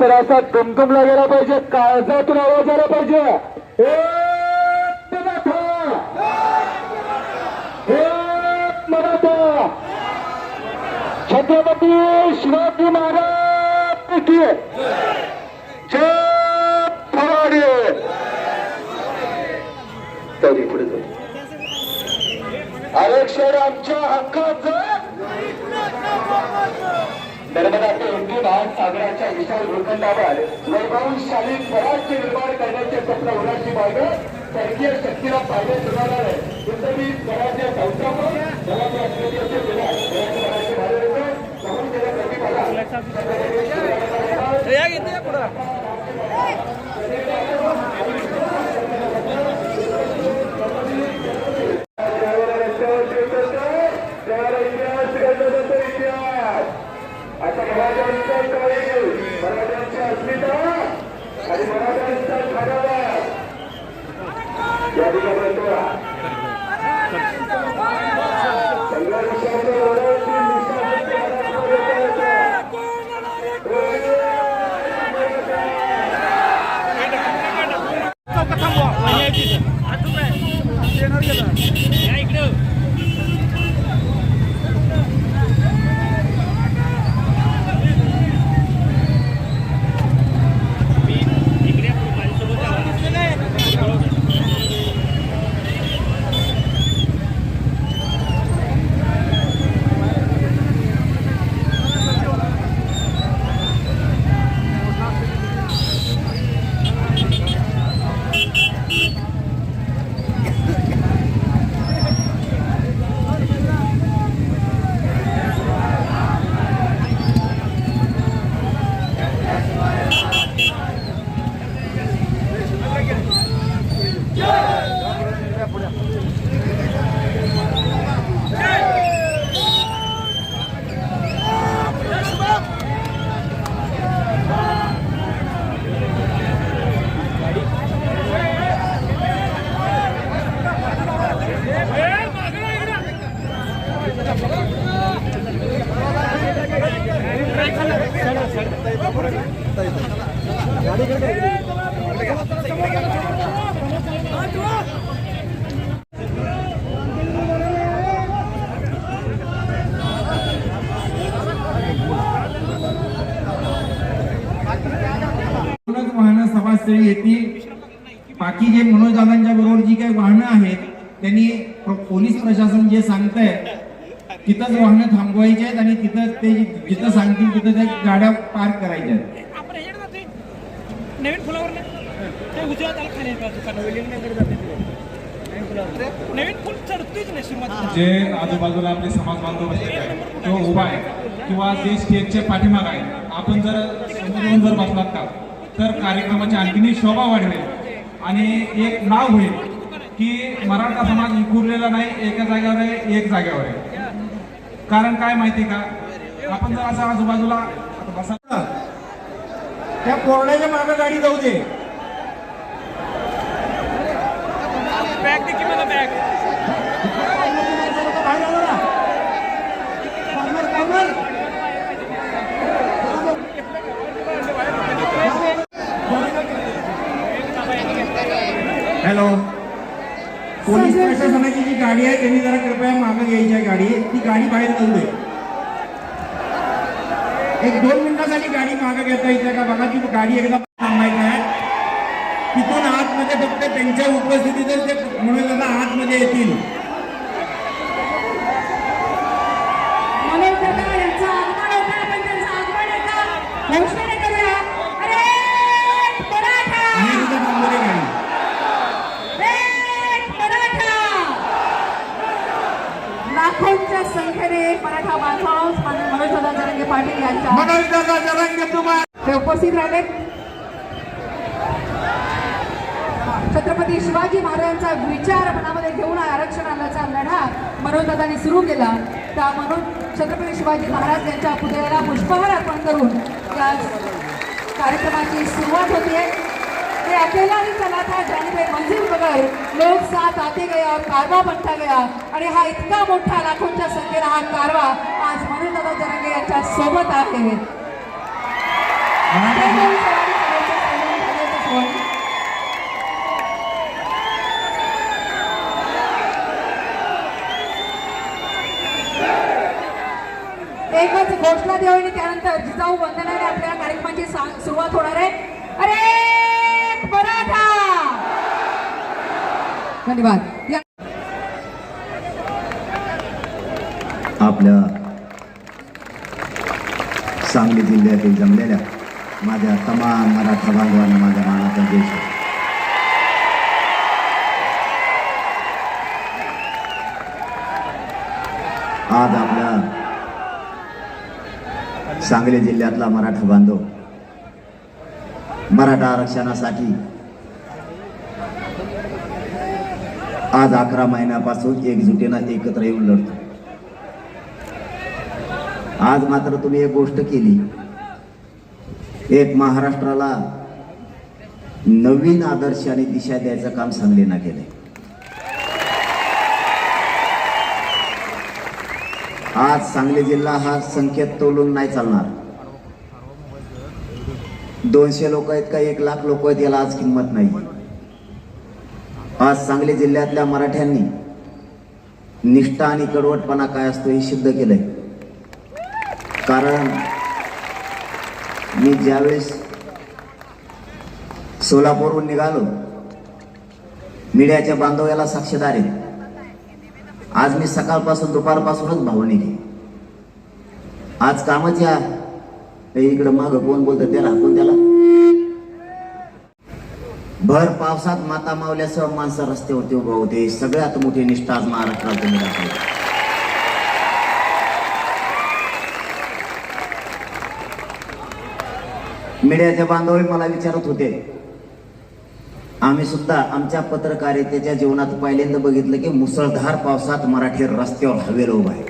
परिसराचा टुमटुमला गेला पाहिजे काळजातून आवाज आला पाहिजे. छत्रपती शिवाजी महाराज की जय फराडे! तरी पुढे जाऊ. आरक्षण आमच्या हक्काचं. नर्मदाचे हिंदी महासागराच्या विशाल भूखंडावर वैभवशाली स्वराज्य निर्माण करण्याचे स्वप्न होण्याची मार्ग परकीय शक्तीला फायदे सुनावणार आहे कुठेही स्वराज्य संस्थापन स्वराज्य अस्मितेचे पिढ्या स्वराज्य गेल्या प्रतिभाला आता समाजसेवी येतील. बाकी जे मनोजदादांच्या बरोबर जी काही वाहनं आहेत त्यांनी पोलीस प्रशासन जे सांगतंय तिथंच वाहनं थांबवायची आहेत आणि तिथं ते जिथं सांगतील तिथं त्या गाड्या पार्क करायच्या नवीन फुलावर नवीन फुल नाही जे आजूबाजूला आपले समाज बांधव किंवा उभा आहे किंवा जे स्टेजचे पाठीमाग आहे आपण जर समोरून जर बसलात का तर कार्यक्रमाची आणखीन शोभा वाढवेल. आणि एक नाव होईल की मराठा समाज विखुरलेला नाही एका जागेवर आहे एक जागेवर आहे. कारण काय माहिती का? आपण जर असं आजूबाजूला बसा. त्या कोरड्याच्या मागे गाडी जाऊ दे. बॅग दे की मला बॅग. हॅलो. पोलीस प्रशासनाची जी गाडी आहे त्यांनी जरा कृपया मागं घ्यायची आहे गाडी. ती गाडी बाहेर जाऊ दे. एक दोन मिनिटासाठी गाडी मागं घेता येते का? बघा ती गाडी एकदा थांबायची आहे. तिथून आतमध्ये फक्त त्यांच्या उपस्थितीतच ते म्हणून आतमध्ये येतील मनोज दादा यांचं आगमन होतं आपण त्यांचं आगमन एका घोषणेने करूया अरे मराठा आणि तिथं थांबू दे गाडी एक मराठा लाखोंच्या संख्येने मराठा बांधव मनोज दादा जरंगे पाटील यांच्या मनोज दादा जरांगे तुम्हाला ते उपस्थित राहिले. छत्रपती शिवाजी महाराजांचा विचार मनामध्ये घेऊन आरक्षणाचा लढा मनोजदादांनी सुरू केला. त्या म्हणून छत्रपती शिवाजी महाराज यांच्या पुतळ्याला पुष्पहार अर्पण करून या कार्यक्रमाची सुरुवात होते ते अकेला ही चला था जाने पे मंजिल बगैर लोक साथ आते गए और कारवा बनता गया. आणि हा इतका मोठा लाखोंच्या संख्येला हा कारवा आज मनोजदादा जरंगे यांच्या सोबत आहे मराठा जय जय शिवाजी महाराजांचं सन्मान झाल्याचं सोहळा. एकच घोषणा देऊ आणि त्यानंतर जिजाऊ वंदनाने आपल्या कार्यक्रमाची सा- सुरुवात होणार आहे अरे मराठा धन्यवाद. आपल्या सांगली जिल्ह्यातील जमलेल्या माझ्या तमाम मराठा बांधवांना माझ्या मानाचा देश आज आपल्या सांगली जिल्ह्यातला मराठा बांधव मराठा आरक्षणासाठी आज अकरा महिन्यापासून एकजुटीनं एकत्र येऊन लढतो. आज मात्र तुम्ही एक गोष्ट केली. एक महाराष्ट्राला नवीन आदर्श आणि दिशा द्यायचं काम सांगलीनं केलंय. आज सांगली जिल्हा हा संख्येत तोलून नाही चालणार. दोनशे लोक आहेत का? एक लाख लोक आहेत याला आज किंमत नाही. आज सांगली जिल्ह्यातल्या मराठ्यांनी निष्ठा आणि कडवटपणा काय असतो हे सिद्ध केलंय. कारण मी ज्यावेळेस सोलापूरहून निघालो मीडियाच्या बांधव याला साक्षीदार आहे. आज मी सकाळपासून दुपारपासूनच भावनिक आहे. आज कामच या इकडं माग कोण बोलतं त्याला कोण त्याला भर पावसात माता मावल्यासह माणसं रस्त्यावरती उभं होते. सगळ्यात मोठी निष्ठा आज महाराष्ट्रात तुम्ही दाखवली. मीडियाचे बांधवही मला विचारत होते. आम्ही सुद्धा आमच्या पत्रकारितेच्या जीवनात पहिल्यांदा बघितलं की मुसळधार पावसात मराठी रस्त्यावर हवेलो उभा आहे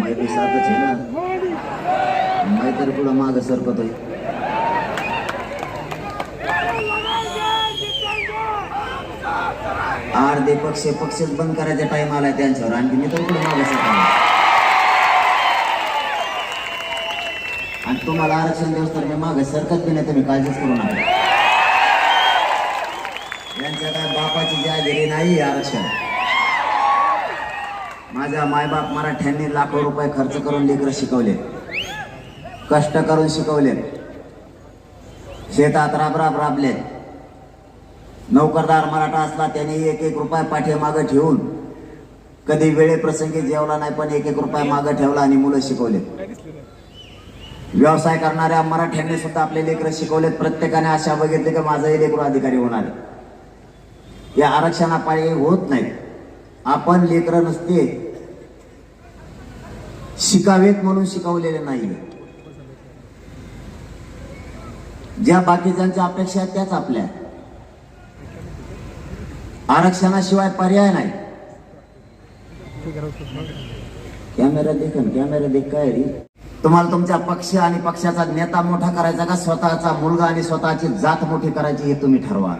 मैं भी साथच आहे ना मैं तर पुढं माग सरकतोय अर्धे पक्ष पक्षच बंद करायचा टाइम आलाय त्यांच्यावर. आणखी मी तर पुढे आणि तुम्हाला आरक्षण देऊस तर मी मागे सरकत बी नाही तुम्ही काळजीच करू नका. यांच्या काय बापाची जागिरी नाही आरक्षण. माझ्या मायबाप मराठ्यांनी लाखो रुपये खर्च करून लेकर शिकवले. कष्ट करून शिकवले. शेतात राब राब राबले नोकरदार मराठा असला त्याने एक एक रुपया पाठीमागं ठेवून कधी वेळेप्रसंगी जेवला नाही पण एक एक रुपया मागं ठेवला आणि मुलं शिकवले. व्यवसाय करणाऱ्या मराठ्यांनी सुद्धा आपले लेकरं शिकवलेत. प्रत्येकाने आशा बघितली की माझंही लेकर अधिकारी होणार आहे. या आरक्षणापायी होत नाही. आपण लेकरं नसते शिकावेत म्हणून शिकवलेले नाही. ज्या बाकीच्यांच्या अपेक्षा आहेत त्याच आपल्या आरक्षणाशिवाय पर्याय नाही. कॅमेरा देख कॅमेरा देख काय रे? तुम्हाला तुमच्या पक्ष आणि पक्षाचा नेता मोठा करायचा का? स्वतःचा मुलगा आणि स्वतःची जात मोठी करायची हे तुम्ही ठरवा.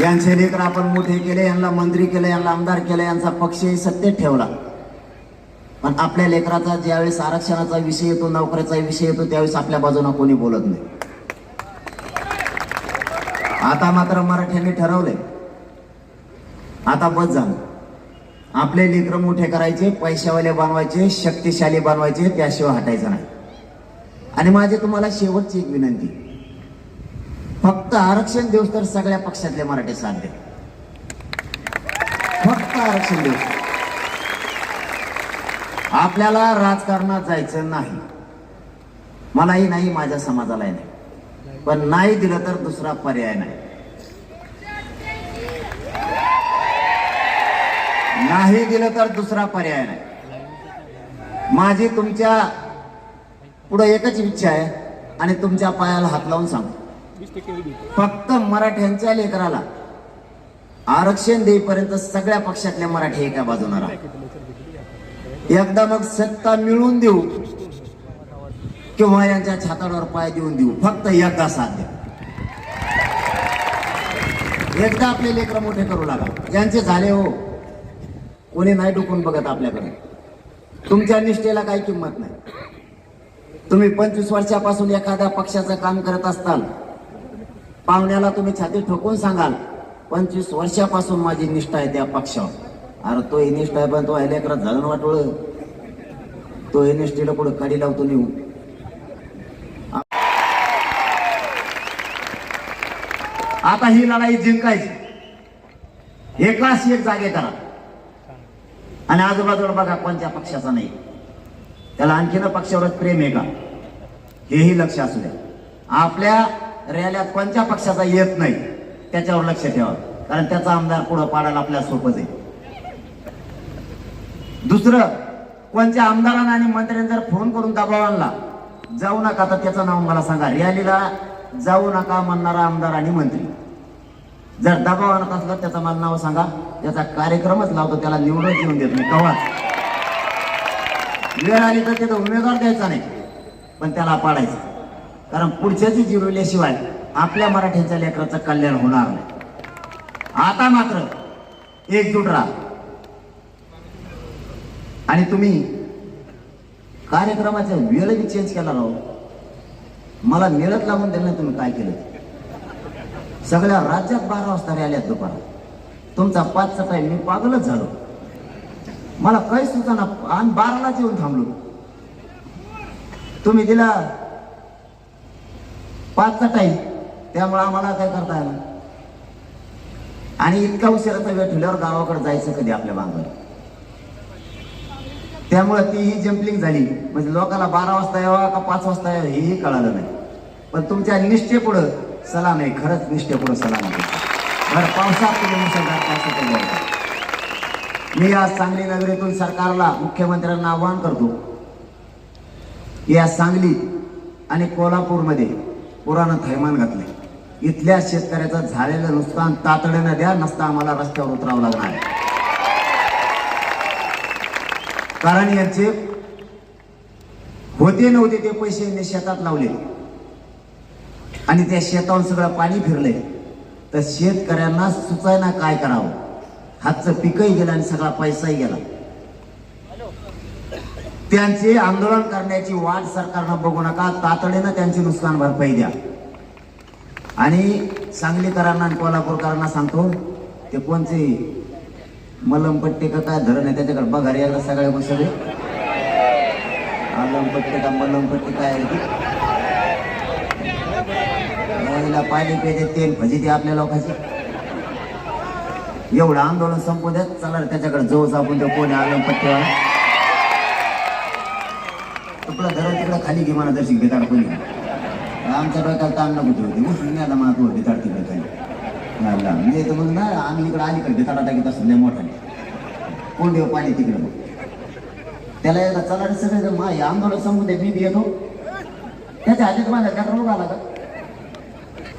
यांचे लेकर आपण मोठे केले यांना मंत्री केले यांना आमदार केले यांचा पक्षही सत्तेत ठेवला. पण आपल्या लेकराचा ज्यावेळेस आरक्षणाचा विषय येतो नोकऱ्याचा विषय येतो त्यावेळेस आपल्या बाजूने कोणी बोलत नाही. आता मात्र मराठ्यांनी ठरवलंय. आता बस झालं. आपले लेकर मोठे करायचे पैशावाले बनवायचे शक्तिशाली बनवायचे त्याशिवाय हटायचं नाही. आणि माझी तुम्हाला शेवटची एक विनंती. फक्त आरक्षण देऊस तर सगळ्या पक्षातले मराठी साध्य फक्त आरक्षण देऊस. आपल्याला राजकारणात जायचं नाही. मलाही नाही माझ्या समाजालाही नाही. पण नाही दिलं तर दुसरा पर्याय नाही. नाही दिलं तर दुसरा पर्याय नाही. माझी तुमच्यापुढे एकच इच्छा आहे आणि तुमच्या पायाला हात लावून सांगतो. फक्त मराठ्यांच्या लेकराला आरक्षण देईपर्यंत सगळ्या पक्षातल्या मराठी एका बाजूला राहा. एकदा मग सत्ता मिळवून देऊ. किंवा यांच्या छातावर पाय देऊन देऊ. फक्त एकदा साथ द्या एकदा आपले लेकर मोठे करू लागा यांचे झाले हो. कोणी नाही डुकून बघत आपल्याकडे. तुमच्या निष्ठेला काही किंमत नाही. तुम्ही पंचवीस वर्षापासून एखाद्या पक्षाचं काम करत असताल. पाहुण्याला तुम्ही छाती ठोकून सांगाल पंचवीस वर्षापासून माझी निष्ठा आहे त्या पक्षावर. अरे तो ही निष्ठा आहे पण तो लेकरात झालं वाटोळ. तो ही निष्ठेला पुढे कडी लावतो नेऊ आता ही लढाई जिंकायची. एकाच एक जागे करा. आणि आजूबाजूला बघा कोणत्या पक्षाचा नाही. त्याला आणखीन पक्षावरच प्रेम आहे का? हेही लक्ष असू द्या. आपल्या रॅल्यात कोणत्या पक्षाचा येत नाही त्याच्यावर लक्ष ठेवा. कारण त्याचा आमदार पुढं पाडायला आपल्याला सोपंच आहे. दुसरं कोणत्या आमदारांना आणि मंत्र्यांनी जर फोन करून दबाव आणला जाऊ नका तर त्याचं नाव मला सांगा. रॅलीला जाऊ नका म्हणणारा आमदार आणि मंत्री. जर दबाव आणत असला त्याचं मला नाव सांगा. त्याचा कार्यक्रमच लावतो त्याला निवडून येऊन देत नाही. कवा? वेळ आली तर तिथं उमेदवार द्यायचा नाही पण त्याला पाडायचं. कारण पुढच्याची जिरवल्याशिवाय आपल्या मराठ्यांच्या लेकराचं कल्याण होणार नाही. आता मात्र एकजूट राहा. आणि तुम्ही कार्यक्रमाचा वेळ बी चेंज केला राहू मला मिळत लावून दिलं तुम्ही काय केलं? सगळ्या राज्यात बारा वाजता रॅल्यात दुपार तुमचा पाचचा टाईम मी पागलच झालो. मला काही सुचना आणि बारालाच येऊन थांबलो. तुम्ही दिला पाचचा टाईम त्यामुळे आम्हाला काय करता आलं आणि इतका उशिराचा वेळ ठेवल्यावर गावाकडे जायचं कधी आपल्या बांधवर त्यामुळे ती ही जम्पलिंग झाली. म्हणजे लोकांना बारा वाजता यावा का पाच वाजता यावा हेही कळालं नाही. पण तुमच्या निष्ठेपुढं सलाम आहे खरंच निष्ठेपूर्ण सलाम आहे. बरं पावसात तुम्ही मुसळधार पावसात मी आज सांगली नगरीतून सरकारला मुख्यमंत्र्यांना आवाहन करतो की या सांगली आणि कोल्हापूरमध्ये पुरानं थैमान घातले इथल्या शेतकऱ्याचं झालेलं नुकसान तातडीनं द्या नसता आम्हाला रस्त्यावर उतरावं लागणार. कारण यांचे होते नव्हते ते पैसे शेतात लावले आणि त्या शेतावर सगळं पाणी फिरलंय. तर शेतकऱ्यांना सुचायना काय करावं? हातचं पिकही गेलं आणि सगळा पैसाही गेला. त्यांचे आंदोलन करण्याची वाट सरकारनं बघू नका. तातडीनं त्यांची नुकसान भरपाई द्या. आणि सांगलीकरांना आणि कोल्हापूरकरांना सांगतो ते कोणते मलमपट्टी का काय धरण आहे त्याच्याकडे बघा रे सगळ्या गोष्टी. सगळे मलमपट्टी का मलमपट्टी काय आहे ती पाणी पेजे तेल भजी ते आपल्या लोकांची. एवढं आंदोलन संपू द्या चला रे त्याच्याकडे जवळ आपण ते कोणी आलमपट्टीवाला तुकडं धरण तिकडं खाली घे मला दर्शन बेताड कोणी. आमच्या डोक्याला ताण नको ठेवते उठून नाही आता मला तू बेताड तिकडे खाली. म्हणजे तर मग ना आम्ही इकडे अलीकडे बेताडा टाकीत असतो नाही मोठा कोण देव पाणी तिकडे मग त्याला एकदा चला सगळं सगळे मा आंदोलन संपू दे मी बी येतो. त्याच्या हातात माझ्या त्याचा रोग आला का?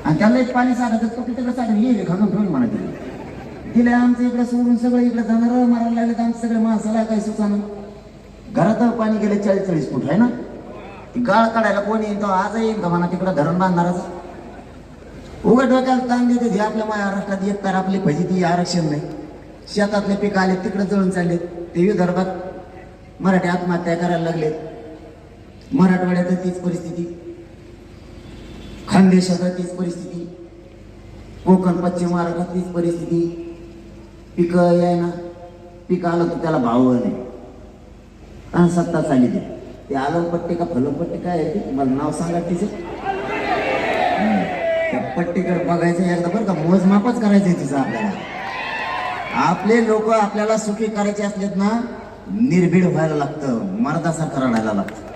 आणि त्याला एक पाणी साठायचं तो तिकडे साठून ये खाणून ठेवून म्हणा तिला आमचं इकडे सोडून सगळं इकडे जाणार मारायला लागले तर आमचं सगळे माणसाला काही सुचाना घरात पाणी गेले चाळीस चाळीस फूट आहे ना? ती गाळ काढायला कोणी येईल तो आज येईल का म्हणा तिकडं धरण बांधणारच. उघड डोक्याला ताण देते हे आपल्या महाराष्ट्रात एक तर आपली फजिती आरक्षण नाही. शेतातले पीक आले तिकडे जळून चालले ते विदर्भात मराठी आत्महत्या करायला लागलेत. मराठवाड्यात तीच परिस्थिती. खानदेशात तीच परिस्थिती. कोकण पश्चिम महाराष्ट्रात तीच परिस्थिती. पिकं याय ना. पीक आलं तर त्याला भाव नाही आणि सत्ता चालली ते. ते आलमपट्टी का फलमपट्टी काय आहे ते? मला नाव सांगा तिचं. त्या पट्टीकडे बघायचं एकदा बरं का. मोजमापच करायचं तिचं आपल्याला. आपले लोक आपल्याला सुखी करायचे असलेत ना निर्भीड व्हायला लागतं. मर्दासारखं रडायला लागतं.